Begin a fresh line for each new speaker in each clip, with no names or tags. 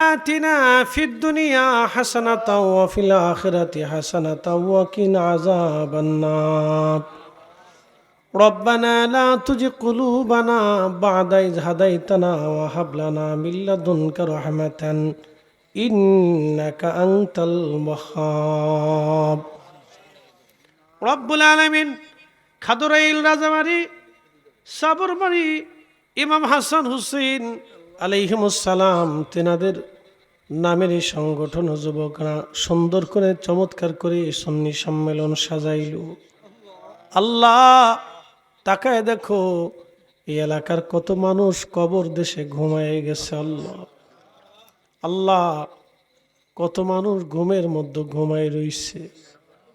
آتنا في الدنيا حسنة وفي الآخرة حسنة وقنا عذاب النار ربنا لا تزغ قلوبنا بعد إذ هديتنا وهب لنا من لدنك رحمة إنك أنت الوهاب রব্বুল আলমিন খাদরাইল রাজাবাড়ি সাবরবাড়ি ইমাম হাসান হুসেন আলাইহিমুসালাম তেনাদের নামের এই সংগঠন যুবকরা সুন্দর করে, চমৎকার করে সন্নি সম্মেলন সাজাইল। আল্লাহ, তাকায় দেখো, এই এলাকার কত মানুষ কবর দেশে ঘুমায় গেছে, আল্লাহ। আল্লাহ, কত মানুষ ঘুমের মধ্যে ঘুমায় রইছে।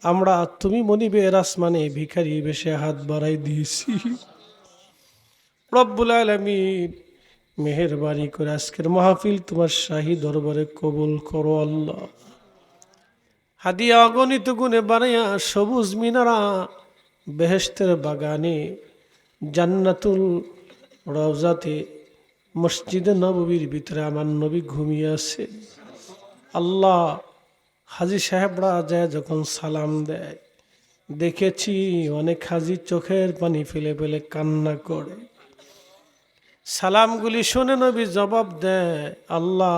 আমরা তুমি মনিবের আসমানে ভিখারি বেশে হাত বাড়াই দিয়েছি। রব্বুল আলমিন মেহরবানি করে আজকের মাহফিল তোমার শাহী দরবারে কবুল করো আল্লাহ। হাদিয়া অগণিত গুণে বানাইয়া সবুজ মিনারা বেহেস্তের বাগানে জান্নাতুল রওজাতে মসজিদে নববীর ভিতরে আমার নবী ঘুমিয়ে আছে। আল্লাহ হাজি সাহেবরা যায় যখন সালাম দেয়। দেখেছি অনেক হাজি চোখের পানি ফেলে ফেলে কান্না করে। সালামগুলি শুনে নবী জবাব দেয়, আল্লাহ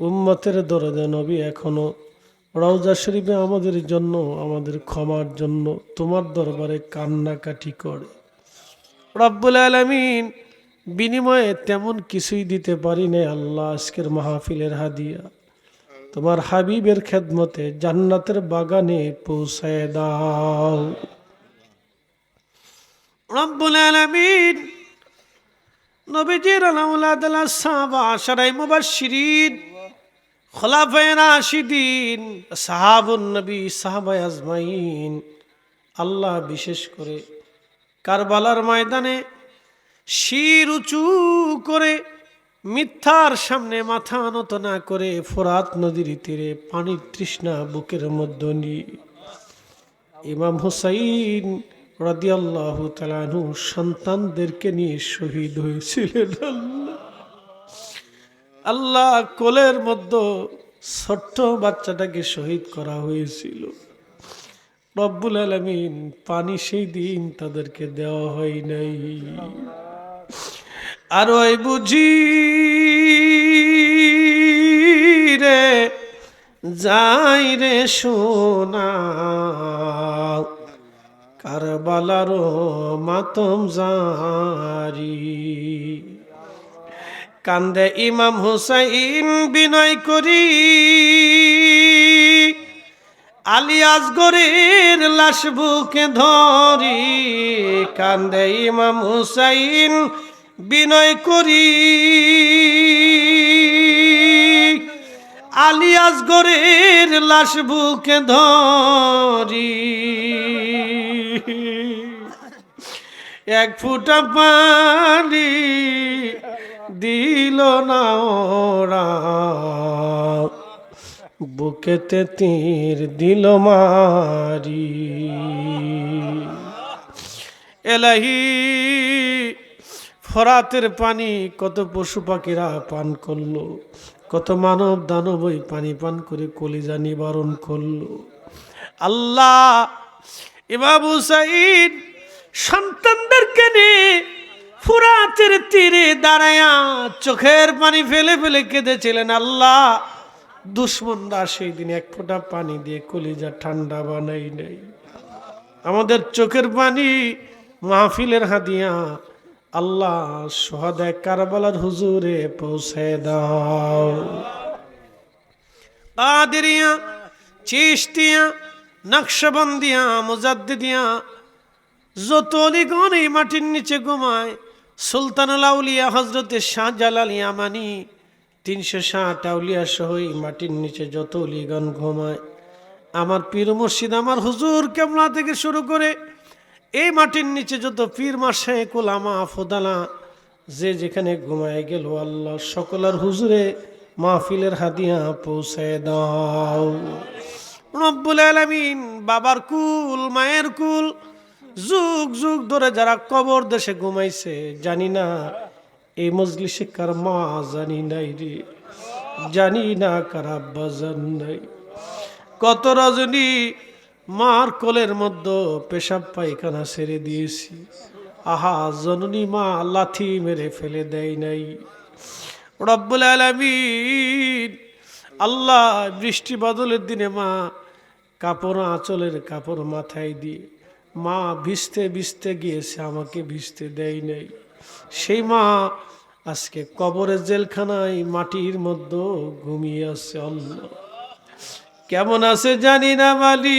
উম্মতের দরদে নবী এখনও রওজা শরীফে আমাদের জন্য, আমাদের ক্ষমার জন্য তোমার দরবারে কান্নাকাটি করে। রব্বুল আলমিন বিনিময়ে তেমন কিছুই দিতে পারি না আল্লাহ আজকের মাহফিলের হাদিয়া। তোমার হাবিবের খেদমতে জান্নাতের বাগানে পৌঁছায় দাও। রব্বুল আলামিন নবীজির আলাউলাদ সাহাবা, আশারাই মুবাশশিরিন, খোলাফায়ে রাশিদিন, সাহাবুন নবী, সাহাবায়ে আজমাইন। আল্লাহ বিশেষ করে কারবালার ময়দানে শির উঁচু করে মিথ্যার সামনে মাথা নত না করে ফোরাত নদীর তীরে পানির তৃষ্ণা বুকের মধ্যে নিয়ে। ইমাম হুসাইন রাদিয়াল্লাহ সন্তানদেরকে নিয়ে শহীদ হয়েছিলেন। আল্লাহ কোলের মধ্যে ছোট্ট বাচ্চাটাকে শহীদ করা হয়েছিল। রব্বুল আলমিন পানি সেই দিন তাদেরকে দেওয়া হয় নাই। আর ওই বুঝি রে, যাই রে সোনা। কারবালার মাতম জারি কান্দে ইমাম হুসাইন বিনয় করি। আলিয়াস গরের লাশ বুকে ধরি। কান্দে ইমাম হুসাইন বিনয় করি। আলিয়াস গরের লাশ বুকে ধরি। এক ফুটা পানি দিল না ওরা। বুকেতে তীর দিল মারি। এলাহি, ফরাতের পানি, কত পশু পাখিরা পান করল, কত মানব দানব ওই পানি পান করে কলিজা নিবারণ করল। আল্লাহ ইমাম হুসাইন সন্তানদেরকে নিয়ে ফুরাতের তীরে দাঁড়ায়া চোখের পানি ফেলে ফেলে কেঁদেছিলেন আল্লাহ। দুশ্মনরা সেই দিন এক ফোঁটা পানি দিয়ে কলিজা ঠান্ডা বানাই নাই আমাদের চোখের পানি মাহফিলের হাদিয়া আল্লাহ সোহাদায় কারবালার হুজুরে পৌঁছে দাও। কাদেরিয়া চিস্তিয়া নকশবন্দিয়া, মুজাদ্দিদিয়া যত অলিগণ এই মাটির নিচে ঘুমায়, সুলতানুল আউলিয়া হজরতে শাহজালাল ইয়ামানি, তিনশো ষাট আউলিয়া সহ এই মাটির নিচে যত অলিগণ ঘুমায়। আমার পীর মুর্শিদ, আমার হুজুর কেমলা থেকে শুরু করে এই মাটির নিচে যত পীর মাসে কোলামা ফোদালা যে যেখানে ঘুমায় গেল আল্লাহ, সকলের হুজুরে মাহফিলের হাদিয়া পৌঁছে দাও। রব্বুল আলামিন, বাবার কুল, মায়ের কুল যুগ যুগ ধরে যারা কবর দেশে ঘুমাইছে, জানি না এই মজলিসে কার মা জানি নাই রে, জানি না কার আব্বা জান নাই। কত রজনী মার কোলের মধ্যে পেশাব পায়খানা ছেড়ে দিয়েছি। আহা, জননী মা লাথি মেরে ফেলে দেয় নাই। রব্বুল আলামিন, আল্লাহ বৃষ্টি বদলের দিনে মা কাপড় আঁচলের কাপড় মাথায় দিয়ে মা ভিজতে ভিজতে গিয়েছে, আমাকে ভিজতে দেয় নাই। সেই মা আজকে কবরের জেলখানায় মাটির মধ্যে ঘুমিয়ে আছে, আল্লাহ। কেমন আছে জানি না, মালিক।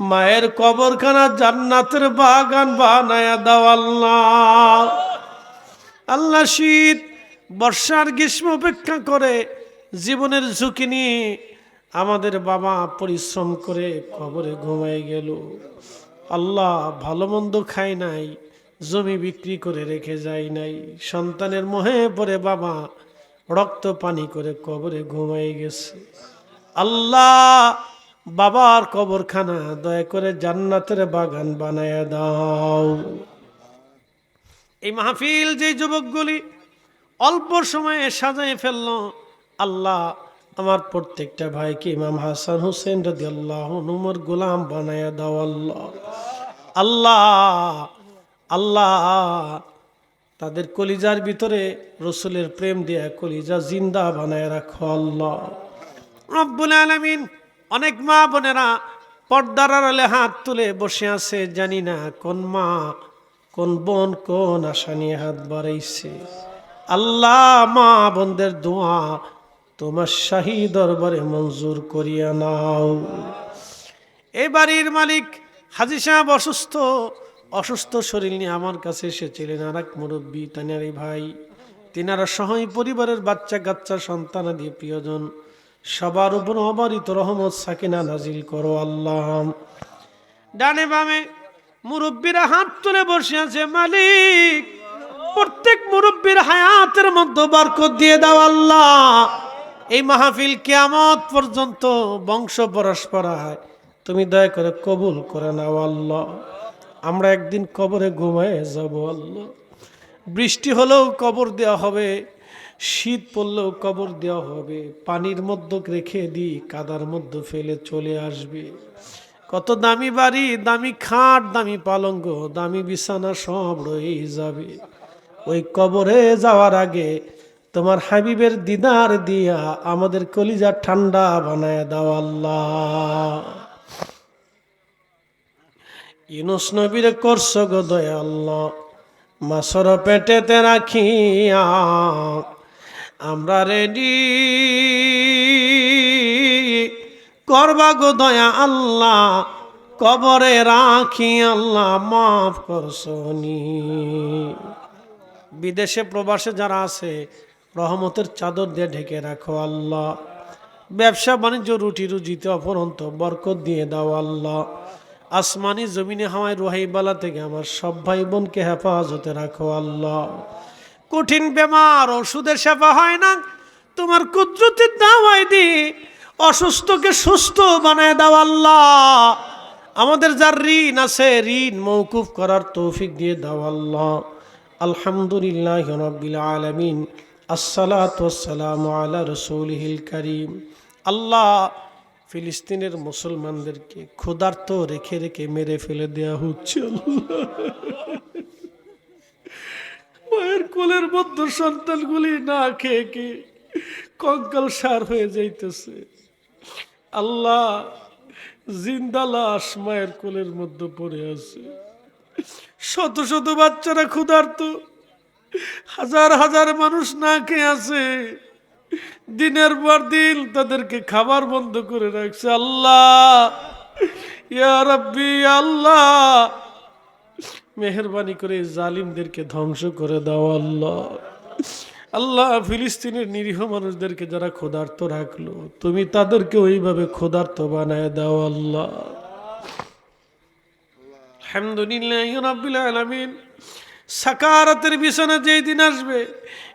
মায়ের কবরখানা জান্নাতের বাগান বানায়া দাও, আল্লাহ। আল্লাহ শীত, বর্ষার গ্রীষ্ম অপেক্ষা করে জীবনের ঝুঁকি নিয়ে আমাদের বাবা পরিশ্রম করে কবরে ঘুমাই গেল। আল্লাহ ভালো মন্দ খায় নাই, জমি বিক্রি করে রেখে যায় নাই। সন্তানের মোহে পরে বাবা রক্ত পানি করে কবরে ঘুমাই গেছে। আল্লাহ বাবার কবরখানা দয়া করে জান্নাতের বাগান বানায় দাও। এই মাহফিল যে যুবকগুলি অল্প সময়ে সাজায় ফেলল, আল্লাহ আমার প্রত্যেকটা ভাইকে ইমাম হাসান হুসেন রদি আল্লাহ নুমর গোলাম বানায় দাও আল্লাহ। আল্লাহ আল্লাহ। তাদের কলিজার ভিতরে রসুলের প্রেম দেয়া কলিজা জিন্দা বানায় রাখো আল্লাহ। রব্বুল আলামিন অনেক মা বোনেরা পর্দার আড়ালে হাত তুলে বসে আছে, জানি না কোন মা, কোন বোন, কোন আশা নিয়ে হাত বাড়াইছে। আল্লাহ মা বোনদের দোয়া তোমার শাহী দরবারে মঞ্জুর করিয়া নাও। এই বাড়ির মালিক হাজি সাহেব অসুস্থ। অসুস্থ শরীর নিয়ে আমার কাছে এসেছিলেন আর এক মুরব্বী তানারি ভাই। তিনারা সহই পরিবারের বাচ্চা কাচ্চা সন্তানাদি প্রিয়জন। সবার উপর অবারিত রহমত সাকিনা নাজিল করো আল্লাহ। ডানে বামে মুরব্বীরা হাত তুলে বসে আছে, মালিক, প্রত্যেক মুরব্বীর হায়াতের মধ্যে বরকত দিয়ে দাও আল্লাহ। এই মাহফিল কিয়ামত পর্যন্ত বংশ পরস্পরায় তুমি দয়া করে কবুল করে নাও আল্লাহ। আমরা একদিন কবরে ঘুমায় যাব আল্লাহ। বৃষ্টি হলেও কবর দেওয়া হবে, শীত পড়লেও কবর দেওয়া হবে। পানির মধ্যে রেখে দিই, কাদার মধ্যে ফেলে চলে আসবে। কত দামি বাড়ি, দামি খাট, দামি পালঙ্গ, দামি বিছানা সব রয়েই যাবে। ওই কবরে যাওয়ার আগে তোমার হাবিবের দিদার দিয়া আমাদের কলিজা ঠান্ডা বানায় দাও আল্লাহ। ইউনুস নবীর করছ গো আল্লাহ মাসর পেটেতে রাখিয়া আমরা রেডি করবা গো দয়া আল্লাহ, কবরে রাখি আল্লাহ, মাফ করছনি বিদেশে প্রবাসে যারা আছে রহমতের চাদর দিয়ে ঢেকে রাখো আল্লাহ। ব্যবসা বাণিজ্য, রুটি রুজিতে অপরন্ত, বরকত দিয়ে দাও আল্লাহ। আসমানি জমিনে হাওয়ায় রোহাইবালা থেকে আমার সব ভাই বোনকে হেফাজতে রাখো আল্লাহ। কঠিন বেমার, ওষুধের সেবা হয় না। তোমার কুদরতের দাওয়াই দি অসুস্থকে সুস্থ বানায় দাও আল্লাহ। আমাদের যার ঋণ আছে, ঋণ মৌকুফ করার তৌফিক দিয়ে দাও আল্লাহ। আলহামদুলিল্লাহ রব্বিল আলমিন। আসসালাতাম আলা রসুলহিল করিম। আল্লাহ ফিলিস্তিনের মুসলমানদেরকে ক্ষুধার্ত রেখে রেখে মেরে ফেলে দেওয়া হচ্ছে মায়ের কোলের মধ্যে সন্তানগুলি না খেয়ে কে কঙ্কাল সার হয়ে যাইতেছে। আল্লাহ জিন্দা লাশ মায়ের কোলের মধ্যে পড়ে আছে। শত শত বাচ্চারা ক্ষুধার্ত। হাজার হাজার মানুষ না খেয়ে আছে। দিনের পর দিন তাদেরকে খাবার বন্ধ করে রাখছে। আল্লাহ, ইয়া রাব্বি, আল্লাহ। মেহরবানি করে জালিমদেরকে ধ্বংস করে দাও আল্লাহ। আল্লাহ, ফিলিস্তিনের নিরীহ মানুষদেরকে যারা ক্ষুধার্ত রাখল, তুমি তাদেরকে ওইভাবে ক্ষুধার্ত বানায় দাও আল্লাহ। আলহামদুলিল্লাহ সাকারাতের বিছানা যেই দিন আসবে,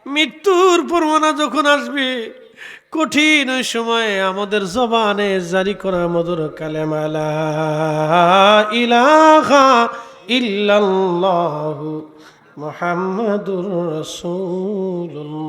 মৃত্যুর পরমানা যখন আসবে, কঠিন ওই সময়ে আমাদের জবানে জারি করা মধুর কালেমালা ইলাহা ইল্লাল্লাহু মোহাম্মদুর রসুল্লাহ